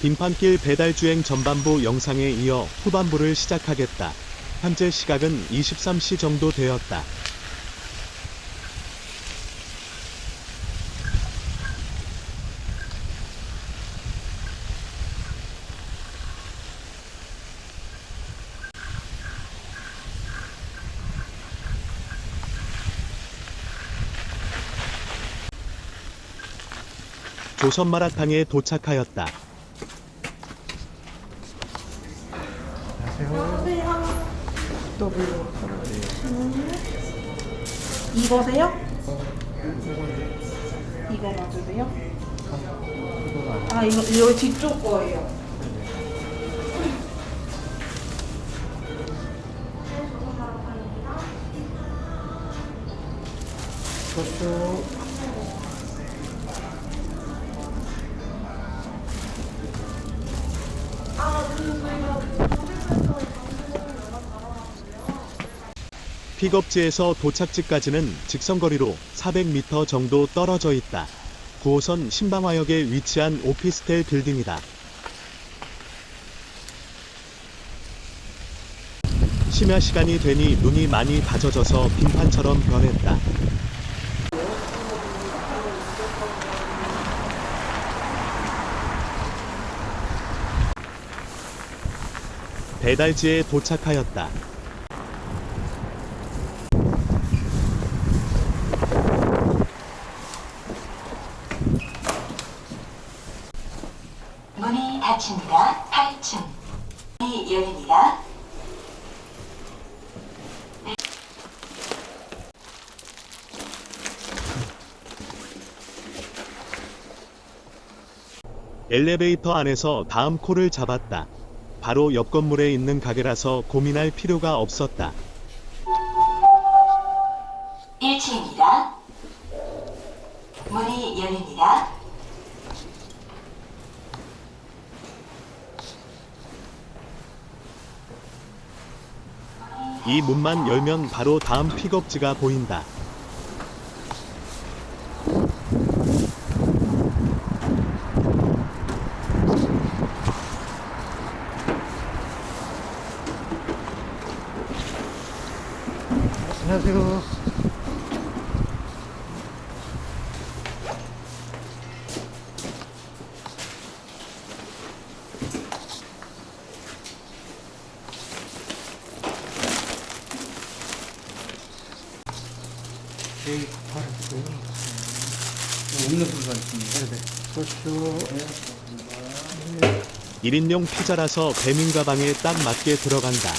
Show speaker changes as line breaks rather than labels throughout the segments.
빙판길 배달주행 전반부 영상에 이어 후반부를 시작하겠다. 현재 시각은 23시 정도 되었다. 조선 마라탕에 도착하였다.
안녕하세요.
W
이거세요? 이거 맞으세요? 아 이거 이거 뒤쪽 거예요.
소주
픽업지에서 도착지까지는 직선거리로 400m 정도 떨어져 있다. 9호선 신방화역에 위치한 오피스텔 빌딩이다. 심야 시간이 되니 눈이 많이 다져져서 빙판처럼 변했다. 배달지에 도착하였다.
문이 닫힙니다. 8층. 문이 열립니다.
엘리베이터 안에서 다음 콜을 잡았다. 바로 옆 건물에 있는 가게라서 고민할 필요가 없었다.
1층입니다. 이
문만 열면 바로 다음 픽업지가 보인다.
안녕하세요. 제이 팔았고요.
음료수가 있습니다.
네네. 소주
1인용 피자라서 배민 가방에 딱 맞게 들어간다.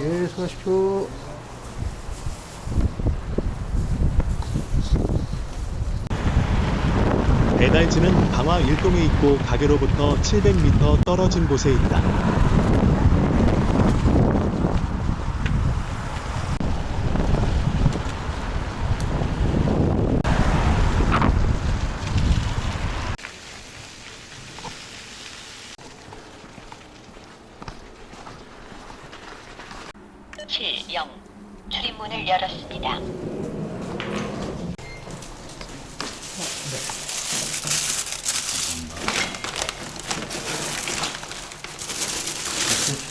예, 수고하십시오.
배달지는 방화 1동에 있고 가게로부터 700m 떨어진 곳에 있다.
출입문을 열었습니다.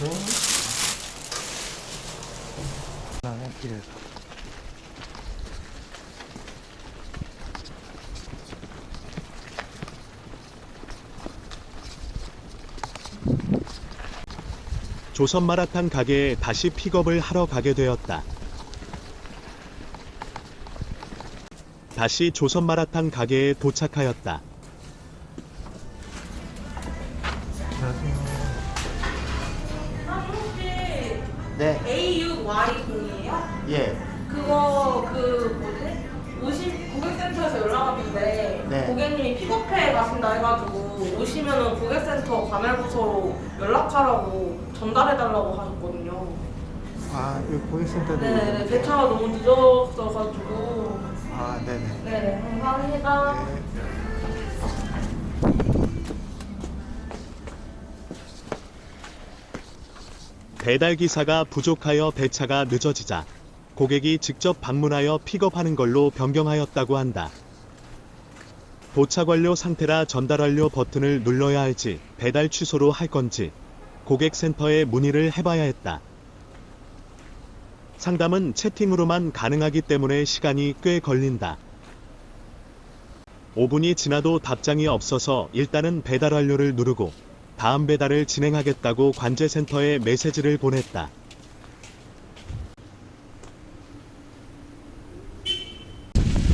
소주. 그다음에 일.
조선 마라탕 가게에 다시 픽업을 하러 가게 되었다. 다시 조선 마라탕 가게에 도착하였다.
예.
그거 그 뭐지? 50 고객센터에서 연락 왔는데
네.
고객님이 픽업해 가신다 해가지고 오시면은 고객센터 관할부서로 연락하라고 전달해달라고 하셨거든요.
아, 여기 고객센터 네,
네. 아, 네네 네, 배차가 너무 늦었어가지고
아, 네네.
네네 감사합니다.
배달 기사가 부족하여 배차가 늦어지자 고객이 직접 방문하여 픽업하는 걸로 변경하였다고 한다. 도착 완료 상태라 전달 완료 버튼을 눌러야 할지 배달 취소로 할 건지 고객센터에 문의를 해봐야 했다. 상담은 채팅으로만 가능하기 때문에 시간이 꽤 걸린다. 5분이 지나도 답장이 없어서 일단은 배달 완료를 누르고 다음 배달을 진행하겠다고 관제센터에 메시지를 보냈다.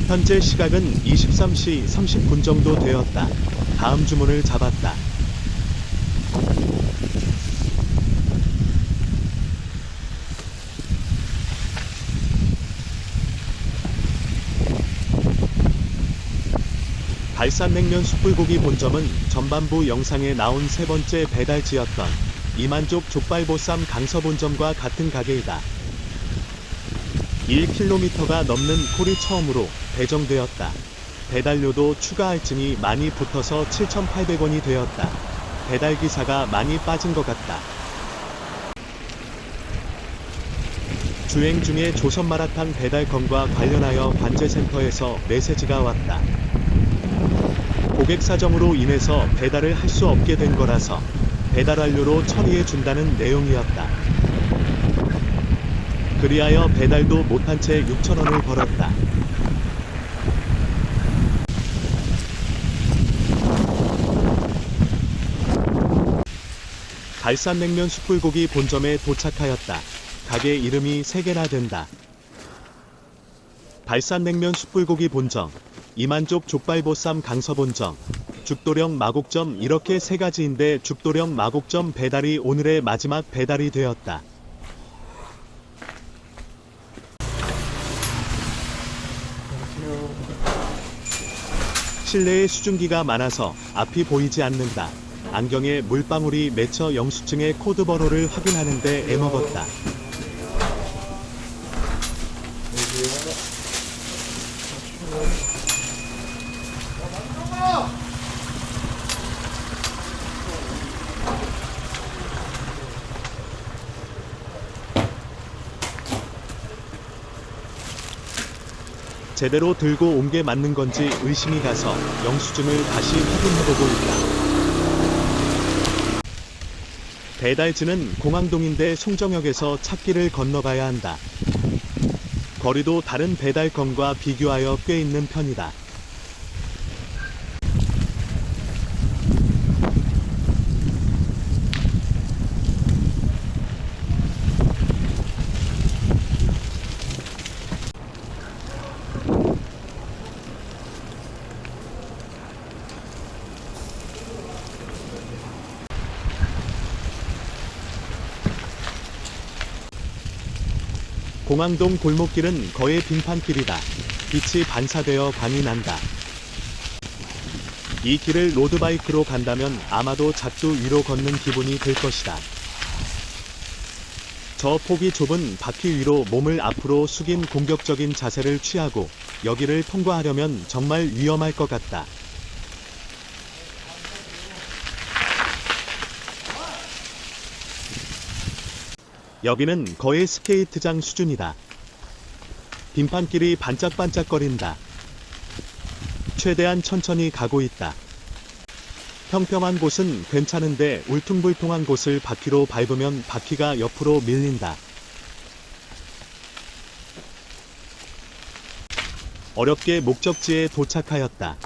현재 시각은 23시 30분 정도 되었다. 다음 주문을 잡았다. 발산냉면 숯불고기 본점은 전반부 영상에 나온 세 번째 배달지였던 이만족 족발보쌈 강서 본점과 같은 가게이다. 1km가 넘는 콜이 처음으로 배정되었다. 배달료도 추가 할증이 많이 붙어서 7,800원이 되었다. 배달 기사가 많이 빠진 것 같다. 주행 중에 조선 마라탕 배달건과 관련하여 관제센터에서 메시지가 왔다. 고객 사정으로 인해서 배달을 할 수 없게 된 거라서 배달 완료로 처리해 준다는 내용이었다. 그리하여 배달도 못한 채 6천원을 벌었다. 갈산냉면 숯불고기 본점에 도착하였다. 가게 이름이 3개나 된다. 발산냉면 숯불고기 본점, 이만족 족발보쌈 강서본점, 죽도령 마곡점 이렇게 세 가지인데 죽도령 마곡점 배달이 오늘의 마지막 배달이 되었다. 실내에 수증기가 많아서 앞이 보이지 않는다. 안경에 물방울이 맺혀 영수증의 코드 번호를 확인하는데 애먹었다. 제대로 들고 온 게 맞는 건지 의심이 가서 영수증을 다시 확인해보고 있다. 배달지는 공항동인데 송정역에서 찾기를 건너가야 한다. 거리도 다른 배달건과 비교하여 꽤 있는 편이다. 공항동 골목길은 거의 빙판길이다. 빛이 반사되어 광이 난다. 이 길을 로드바이크로 간다면 아마도 작두 위로 걷는 기분이 들 것이다. 저 폭이 좁은 바퀴 위로 몸을 앞으로 숙인 공격적인 자세를 취하고 여기를 통과하려면 정말 위험할 것 같다. 여기는 거의 스케이트장 수준이다. 빙판길이 반짝반짝거린다. 최대한 천천히 가고 있다. 평평한 곳은 괜찮은데 울퉁불퉁한 곳을 바퀴로 밟으면 바퀴가 옆으로 밀린다. 어렵게 목적지에 도착하였다.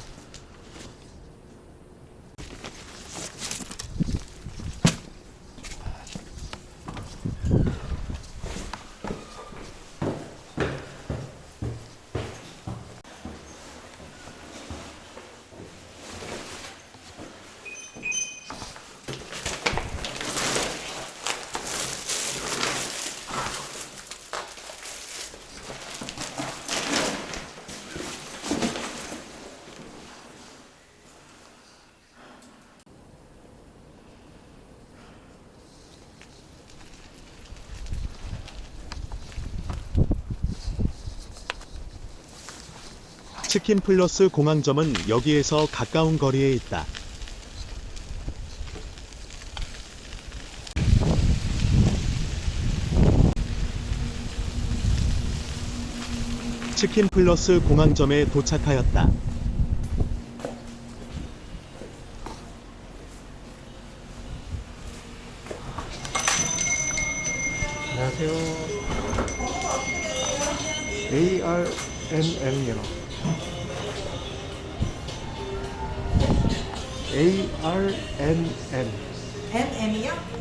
치킨 플러스 공항점은 여기에서 가까운 거리에 있다. 치킨 플러스 공항점에 도착하였다.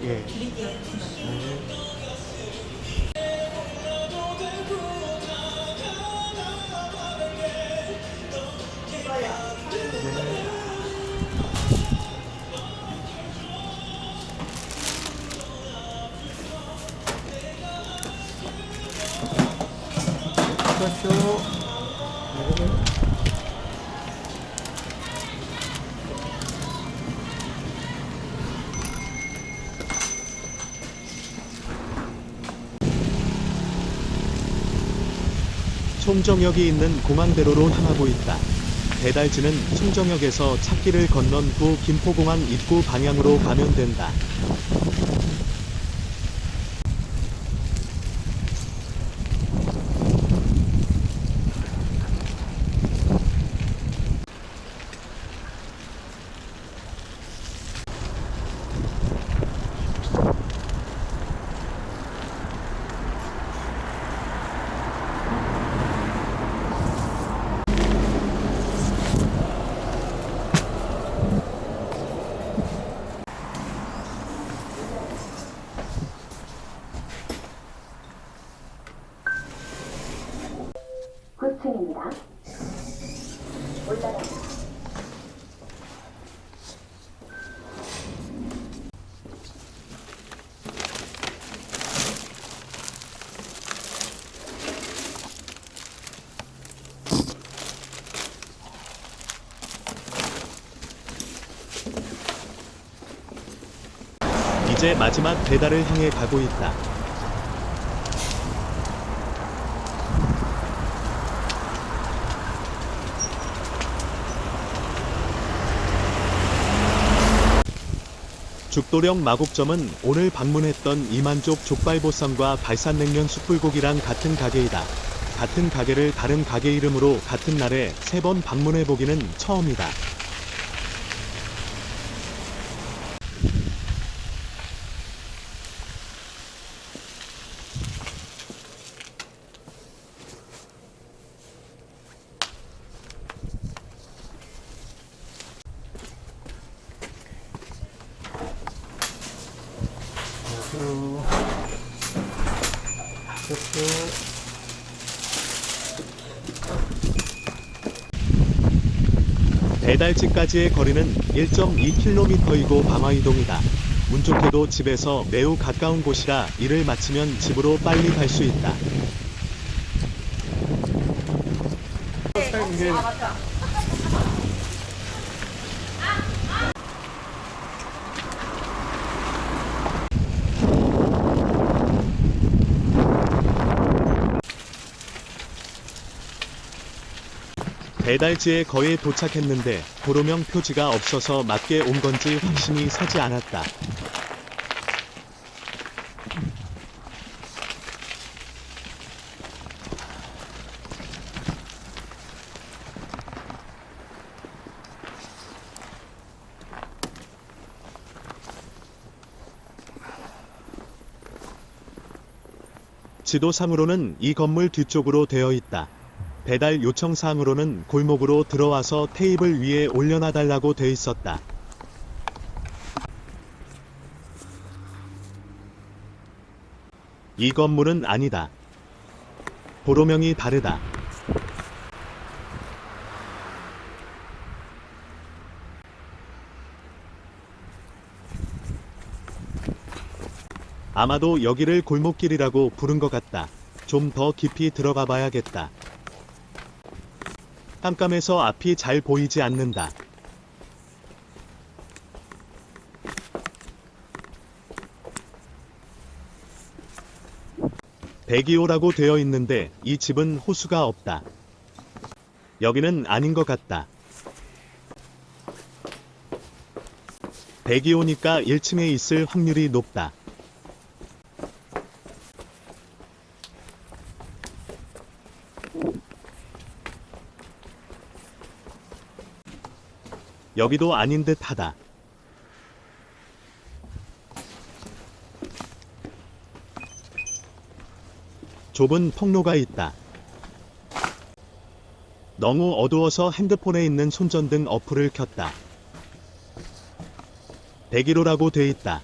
예.
드릴게요.
네.
총정역이 있는 공항대로로 향하고 있다. 배달지는 총정역에서 찾기를 건넌 후 김포공항 입구 방향으로 가면
된다.
이제 마지막 배달을 향해 가고 있다. 죽도령 마곡점은 오늘 방문했던 이만족 족발보쌈과 발산냉면 숯불고기랑 같은 가게이다. 같은 가게를 다른 가게 이름으로 같은 날에 세 번 방문해 보기는 처음이다.
안녕하세요. 안녕하세요.
배달지까지의 거리는 1.2km이고 방화이동이다. 운 좋게도 집에서 매우 가까운 곳이라 일을 마치면 집으로 빨리 갈 수 있다.
이게
아 맞다.
배달지에 거의 도착했는데 도로명 표지가 없어서 맞게 온 건지 확신이 서지 않았다. 지도상으로는 이 건물 뒤쪽으로 되어 있다. 배달 요청 사항으로는 골목으로 들어와서 테이블 위에 올려놔 달라고 돼 있었다. 이 건물은 아니다. 도로명이 다르다. 아마도 여기를 골목길이라고 부른 것 같다. 좀 더 깊이 들어가 봐야겠다. 깜깜해서 앞이 잘 보이지 않는다. 대기호라고 되어 있는데 이 집은 호수가 없다. 여기는 아닌 것 같다. 대기호니까 1층에 있을 확률이 높다. 여기도 아닌 듯 하다. 좁은 통로가 있다. 너무 어두워서 핸드폰에 있는 손전등 어플을 켰다. 101호라고 돼 있다.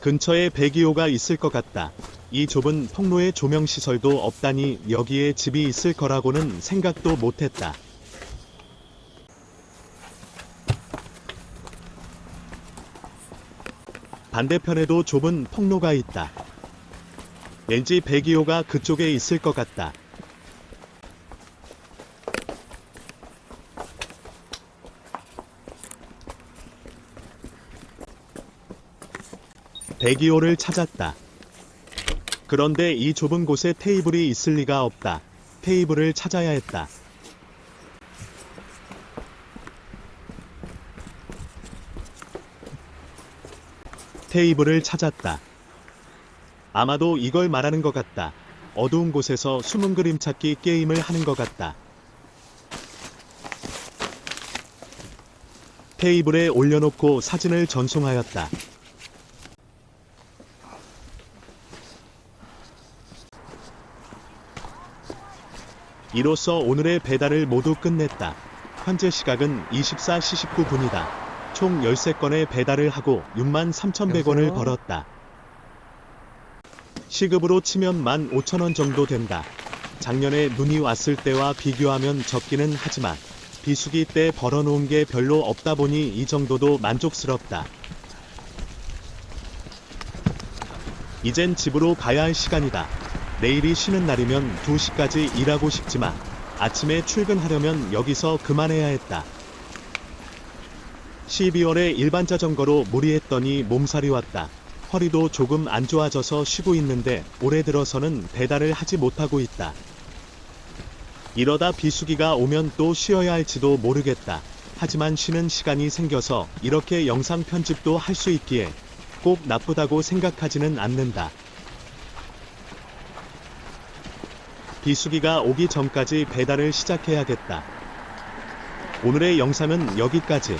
근처에 102호가 있을 것 같다. 이 좁은 통로에 조명 시설도 없다니 여기에 집이 있을 거라고는 생각도 못했다. 반대편에도 좁은 통로가 있다. 왠지 102호가 그쪽에 있을 것 같다. 대기호를 찾았다. 그런데 이 좁은 곳에 테이블이 있을 리가 없다. 테이블을 찾아야 했다. 테이블을 찾았다. 아마도 이걸 말하는 것 같다. 어두운 곳에서 숨은 그림 찾기 게임을 하는 것 같다. 테이블에 올려놓고 사진을 전송하였다. 이로써 오늘의 배달을 모두 끝냈다. 현재 시각은 24시 19분이다. 총 13건의 배달을 하고 6만 3,100원을
여보세요?
벌었다. 시급으로 치면 1만 5천 원 정도 된다. 작년에 눈이 왔을 때와 비교하면 적기는 하지만 비수기 때 벌어놓은 게 별로 없다 보니 이 정도도 만족스럽다. 이젠 집으로 가야 할 시간이다. 내일이 쉬는 날이면 2시까지 일하고 싶지만 아침에 출근하려면 여기서 그만해야 했다. 12월에 일반 자전거로 무리했더니 몸살이 왔다. 허리도 조금 안 좋아져서 쉬고 있는데 올해 들어서는 배달을 하지 못하고 있다. 이러다 비수기가 오면 또 쉬어야 할지도 모르겠다. 하지만 쉬는 시간이 생겨서 이렇게 영상 편집도 할 수 있기에 꼭 나쁘다고 생각하지는 않는다. 비수기가 오기 전까지 배달을 시작해야겠다. 오늘의 영상은 여기까지.